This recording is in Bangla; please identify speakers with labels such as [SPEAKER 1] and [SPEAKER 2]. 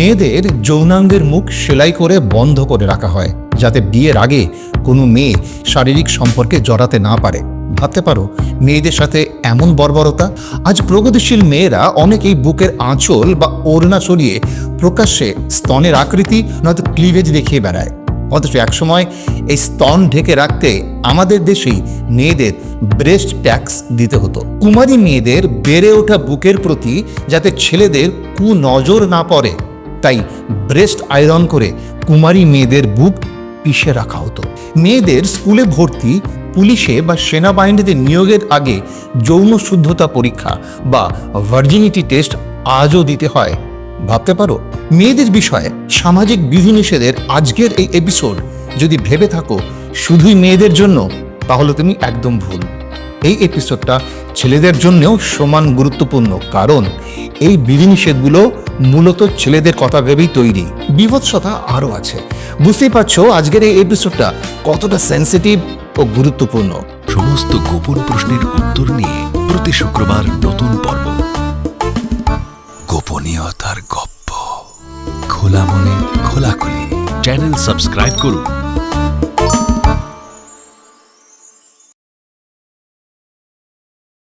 [SPEAKER 1] মেয়েদের যৌনাঙ্গের মুখ সেলাই করে বন্ধ করে রাখা হয়, যাতে বিয়ের আগে কোনো মেয়ে শারীরিক সম্পর্কে জড়াতে না পারে। ভাবতে পারো, মেয়েদের সাথে এমন বর্বরতা? আজ প্রগতিশীল মেয়েরা অনেকেই বুকের আঁচল বা ওড়না সরিয়ে প্রকাশ্যে স্তনের আকৃতি নয়তো ক্লিভেজ দেখিয়ে বেড়ায়। অথচ একসময় এই স্তন ঢেকে রাখতে আমাদের দেশেই মেয়েদের ব্রেস্ট ট্যাক্স দিতে হতো। কুমারী মেয়েদের বেড়ে ওঠা বুকের প্রতি যাতে ছেলেদের কু নজর না পড়ে তাই ব্রেস্ট আয়রন করে কুমারী মেয়েদের বুক পিষে রাখা হতো। মেয়েদের স্কুলে ভর্তি পুলিশে বা সেনাবাহিনীতে নিয়োগের আগে যৌন শুদ্ধতা পরীক্ষা বা ভার্জিনিটি টেস্ট আজও দিতে হয়। ভাবতে পারো? মেয়েদের বিষয়ে সামাজিক বিধিনিষেধের আজকের এই এপিসোড যদি ভেবে থাকো শুধুই মেয়েদের জন্য, তাহলে তুমি একদম ভুল। এই এপিসোডটা ছেলেদের জন্যও সমান গুরুত্বপূর্ণ, কারণ এই বিধিনিষেধগুলো মূলত ছেলেদের কথা ভেবেই তৈরি। বিভৎসতা আরও আছে। বুঝতেই পারছ, আজকের এই এপিসোডটা কতটা সেন্সিটিভ ও গুরুত্বপূর্ণ।
[SPEAKER 2] সমস্ত গোপন প্রশ্নের উত্তর নিয়ে প্রতি শুক্রবার নতুন পর্ব। গোপনীয়তার গপ্প। খোলা মনে খোলা খোলাখুলি। চ্যানেল সাবস্ক্রাইব করুন।